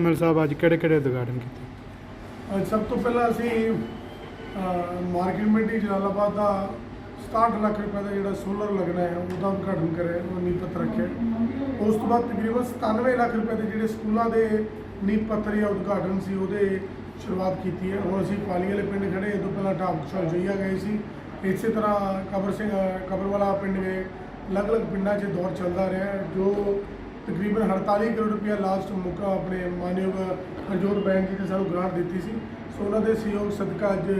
ML ਸਾਹਿਬ ਅੱਜ ਕਿਹੜੇ ਕਿਹੜੇ ਉਦਘਾਟਨ ਕੀਤੇ? ਅੱਜ ਸਭ ਤੋਂ ਪਹਿਲਾਂ ਅਸੀਂ ਮਾਰਕੀਟ ਮੰਡੀ ਜਲਾਲਾਬਾਦ ਦਾ 67 ਲੱਖ ਰੁਪਏ ਦਾ ਜਿਹੜਾ ਸੋਲਰ ਲੱਗਣਾ ਹੈ, ਉਹਦਾ ਉਦਘਾਟਨ ਕਰਿਆ, ਉਹ ਨੀਂਹ ਪੱਥਰ ਰੱਖਿਆ। ਉਸ ਤੋਂ ਬਾਅਦ ਤਕਰੀਬਨ 97 ਲੱਖ ਰੁਪਏ ਦੇ ਜਿਹੜੇ ਸਕੂਲਾਂ ਦੇ ਨੀਂਹ ਪੱਥਰ ਜਾਂ ਉਦਘਾਟਨ ਸੀ, ਉਹਦੇ ਸ਼ੁਰੂਆਤ ਕੀਤੀ ਹੈ। ਹੁਣ ਅਸੀਂ ਪਾਲੀ ਵਾਲੇ ਪਿੰਡ ਖੜੇ ਇਹ ਤੋਂ ਪਹਿਲਾਂ ਢਾਬ ਸ਼ਲਜਈਆ ਗਏ ਸੀ। ਇਸੇ ਤਰ੍ਹਾਂ ਕਬਰ ਸਿੰਘ, ਕਬਰਵਾਲਾ ਪਿੰਡ ਦੇ ਅਲੱਗ-ਅਲੱਗ ਪਿੰਡਾਂ 'ਚ ਦੌਰ ਚੱਲਦਾ ਰਿਹਾ, ਜੋ ਤਕਰੀਬਨ 48 ਕਰੋੜ ਰੁਪਇਆ ਲਾਸਟ ਮੁੱਕਾ ਆਪਣੇ ਮਾਨਯੋਗ ਹਰਜੋਤ ਬੈਂਕ ਜੀ ਨੇ ਸਾਨੂੰ ਗ੍ਰਾਂਟ ਦਿੱਤੀ ਸੀ। ਸੋ ਉਹਨਾਂ ਦੇ ਸਹਿਯੋਗ ਸਦਕਾ ਅੱਜ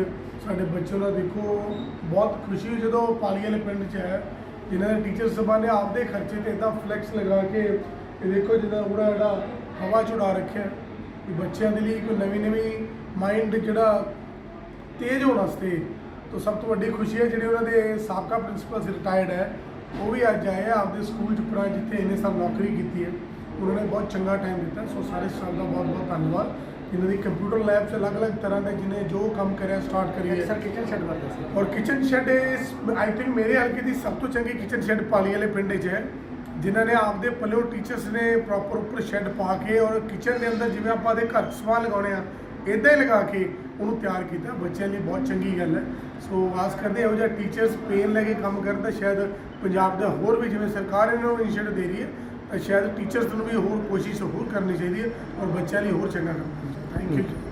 ਸਾਡੇ ਬੱਚੇ ਦਾ ਦੇਖੋ, ਬਹੁਤ ਖੁਸ਼ੀ ਹੋਈ ਜਦੋਂ ਪਾਲੀ ਵਾਲੇ ਪਿੰਡ 'ਚ ਹੈ ਜਿਨ੍ਹਾਂ ਦੇ ਟੀਚਰ ਸਭਾ ਨੇ ਆਪਦੇ ਖਰਚੇ ਤੇ ਇਦਾਂ ਫਲੈਕਸ ਲਗਾ ਕੇ ਇਹ ਦੇਖੋ ਜਿੱਦਾਂ ਪੂਰਾ ਜਿਹੜਾ ਹਵਾ ਚੁੜਾ ਰੱਖਿਆ ਕਿ ਬੱਚਿਆਂ ਦੇ ਲਈ ਕੋਈ ਨਵੀਂ ਨਵੀਂ ਮਾਈਂਡ ਜਿਹੜਾ ਤੇਜ਼ ਹੋਣ ਵਾਸਤੇ ਤੋਂ ਸਭ ਤੋਂ ਵੱਡੀ ਖੁਸ਼ੀ ਹੈ ਜਿਹੜੇ ਉਹਨਾਂ ਦੇ ਸਾਬਕਾ ਪ੍ਰਿੰਸੀਪਲ ਰਿਟਾਇਰਡ ਹੈ। ਉਹ ਵੀ ਅੱਜ ਆਏ ਆ ਆਪਦੇ ਸਕੂਲ ਚ ਪੁਰਾ ਜਿੱਥੇ ਇਹਨੇ ਸਭ ਨੌਕਰੀ ਕੀਤੀ ਹੈ ਉਹਨਾਂ ਨੇ ਬਹੁਤ ਚੰਗਾ ਟਾਈਮ ਦਿੱਤਾ ਸੋ ਸਾਰੇ ਸਟਾਫ ਦਾ ਬਹੁਤ ਬਹੁਤ ਧੰਨਵਾਦ। ਜਿਨ੍ਹਾਂ ਦੀ ਕੰਪਿਊਟਰ ਲੈਬ 'ਚ ਅਲੱਗ-ਅਲੱਗ ਤਰ੍ਹਾਂ ਦੇ ਜਿਹਨੇ ਜੋ ਕੰਮ ਕਰਿਆ ਸਟਾਰਟ ਕਰੀ ਹੈ। ਕਿਚਨ ਸ਼ੈਡ ਬਾਰੇ ਦੱਸੋ ਔਰ ਕਿਚਨ ਸ਼ੈਡ ਇਸ ਆਈ ਥਿੰਕ ਮੇਰੇ ਹਲਕੇ ਦੀ ਸਭ ਤੋਂ ਚੰਗੀ ਕਿਚਨ ਸ਼ੈਡ ਪਾਲੀ ਵਾਲੇ ਪਿੰਡ 'ਚ ਹੈ ਜਿਨ੍ਹਾਂ ਨੇ ਆਪਦੇ ਪੱਲਿਓ ਟੀਚਰਸ ਨੇ ਪ੍ਰੋਪਰ ਉੱਪਰ ਸ਼ੈਡ ਪਾ ਕੇ ਔਰ ਕਿਚਨ ਦੇ ਅੰਦਰ ਜਿਵੇਂ ਆਪਾਂ ਦੇ ਘਰ ਸਮਾਨ ਲਗਾਉਣੇ ਆ ਇਦਾਂ ਹੀ ਲਗਾ ਕੇ ਉਹਨੂੰ ਤਿਆਰ ਕੀਤਾ। ਬੱਚਿਆਂ ਲਈ ਬਹੁਤ ਚੰਗੀ ਗੱਲ ਹੈ। ਸੋ ਆਸ ਕਰਦੇ ਇਹੋ ਜਿਹਾ ਟੀਚਰਸ ਪੇਨ ਲੈ ਕੇ ਕੰਮ ਕਰਨ ਤਾਂ ਸ਼ਾਇਦ ਪੰਜਾਬ ਦਾ ਹੋਰ ਵੀ ਜਿਵੇਂ ਸਰਕਾਰ ਇਹਨਾਂ ਨੂੰ ਇਨੀਸ਼ੀਏਟਿਵ ਦੇ ਰਹੀ ਹੈ, ਤਾਂ ਸ਼ਾਇਦ ਟੀਚਰਸ ਨੂੰ ਵੀ ਹੋਰ ਕੋਸ਼ਿਸ਼ ਹੋਰ ਕਰਨੀ ਚਾਹੀਦੀ ਹੈ ਔਰ ਬੱਚਿਆਂ ਲਈ ਹੋਰ ਚੰਗਾ ਕੰਮ ਕਰਨਾ ਥੈਂਕ ਯੂ